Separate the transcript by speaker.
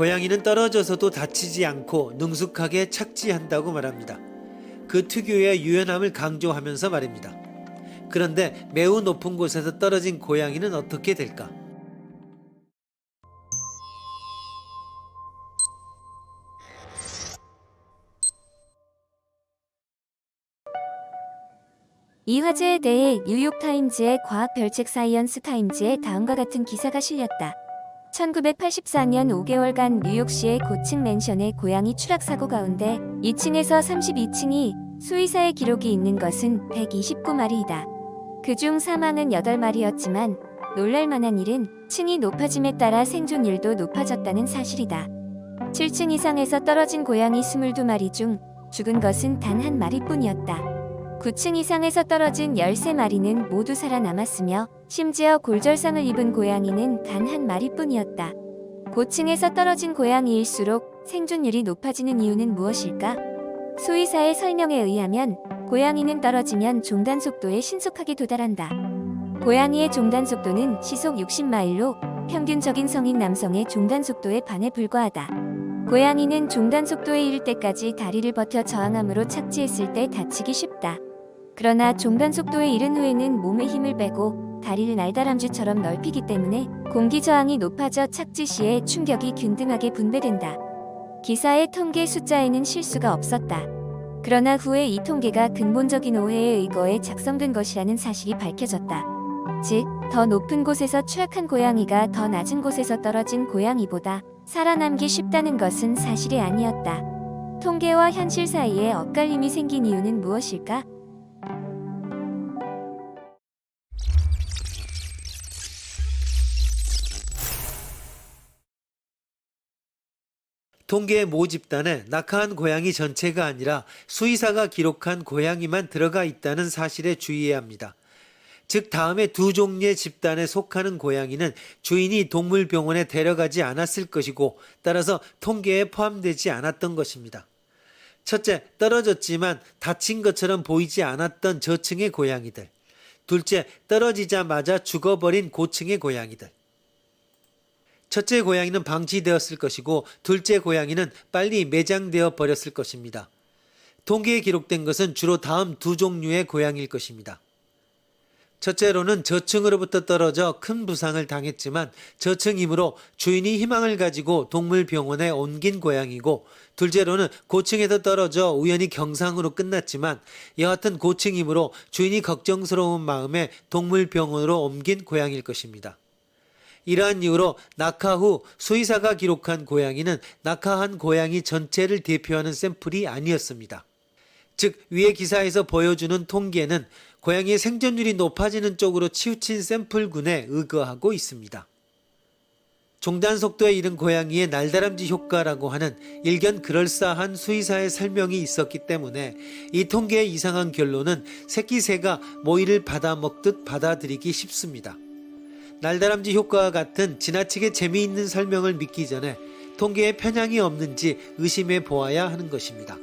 Speaker 1: 고양이는 떨어져서도 다치지 않고 능숙하게 착지한다고 말합니다. 그 특유의 유연함을 강조하면서 말입니다. 그런데 매우 높은 곳에서 떨어진 고양이는 어떻게 될까?
Speaker 2: 이 화제에 대해 뉴욕타임즈의 과학 별책 사이언스 타임즈에 다음과 같은 기사가 실렸다. 1984년 5개월간 뉴욕시의 고층 맨션의 고양이 추락 사고 가운데 2층에서 32층이 수의사의 기록이 있는 것은 129마리이다. 그중 사망은 8마리였지만 놀랄만한 일은 층이 높아짐에 따라 생존율도 높아졌다는 사실이다. 7층 이상에서 떨어진 고양이 22마리 중 죽은 것은 단 한 마리뿐이었다. 9층 이상에서 떨어진 13마리는 모두 살아남았으며 심지어 골절상을 입은 고양이는 단 한 마리뿐이었다. 고층에서 떨어진 고양이일수록 생존율이 높아지는 이유는 무엇일까? 수의사의 설명에 의하면 고양이는 떨어지면 종단 속도에 신속하게 도달한다. 고양이의 종단 속도는 시속 60마일로 평균적인 성인 남성의 종단 속도에 반에 불과하다. 고양이는 종단 속도에 이를 때까지 다리를 버텨 저항함으로 착지했을 때 다치기 쉽다. 그러나 종단 속도에 이른 후에는 몸에 힘을 빼고 다리를 날다람쥐처럼 넓히기 때문에 공기 저항이 높아져 착지 시에 충격이 균등하게 분배된다. 기사의 통계 숫자에는 실수가 없었다. 그러나 후에 이 통계가 근본적인 오해에 의거해 작성된 것이라는 사실이 밝혀졌다. 즉, 더 높은 곳에서 추락한 고양이가 더 낮은 곳에서 떨어진 고양이보다 살아남기 쉽다는 것은 사실이 아니었다. 통계와 현실 사이에 엇갈림이 생긴 이유는 무엇일까?
Speaker 1: 통계 모 집단에 낙하한 고양이 전체가 아니라 수의사가 기록한 고양이만 들어가 있다는 사실에 주의해야 합니다. 즉 다음에 두 종류의 집단에 속하는 고양이는 주인이 동물병원에 데려가지 않았을 것이고 따라서 통계에 포함되지 않았던 것입니다. 첫째, 떨어졌지만 다친 것처럼 보이지 않았던 저층의 고양이들. 둘째, 떨어지자마자 죽어버린 고층의 고양이들. 첫째 고양이는 방치되었을 것이고 둘째 고양이는 빨리 매장되어 버렸을 것입니다. 통계에 기록된 것은 주로 다음 두 종류의 고양이일 것입니다. 첫째로는 저층으로부터 떨어져 큰 부상을 당했지만 저층이므로 주인이 희망을 가지고 동물병원에 옮긴 고양이고 둘째로는 고층에서 떨어져 우연히 경상으로 끝났지만 여하튼 고층이므로 주인이 걱정스러운 마음에 동물병원으로 옮긴 고양이일 것입니다. 이러한 이유로 낙하 후 수의사가 기록한 고양이는 낙하한 고양이 전체를 대표하는 샘플이 아니었습니다. 즉 위의 기사에서 보여주는 통계는 고양이의 생존율이 높아지는 쪽으로 치우친 샘플군에 의거하고 있습니다. 종단 속도에 이른 고양이의 날다람쥐 효과라고 하는 일견 그럴싸한 수의사의 설명이 있었기 때문에 이 통계의 이상한 결론은 새끼 새가 모이를 받아먹듯 받아들이기 쉽습니다. 날다람쥐 효과와 같은 지나치게 재미있는 설명을 믿기 전에 통계에 편향이 없는지 의심해 보아야 하는 것입니다.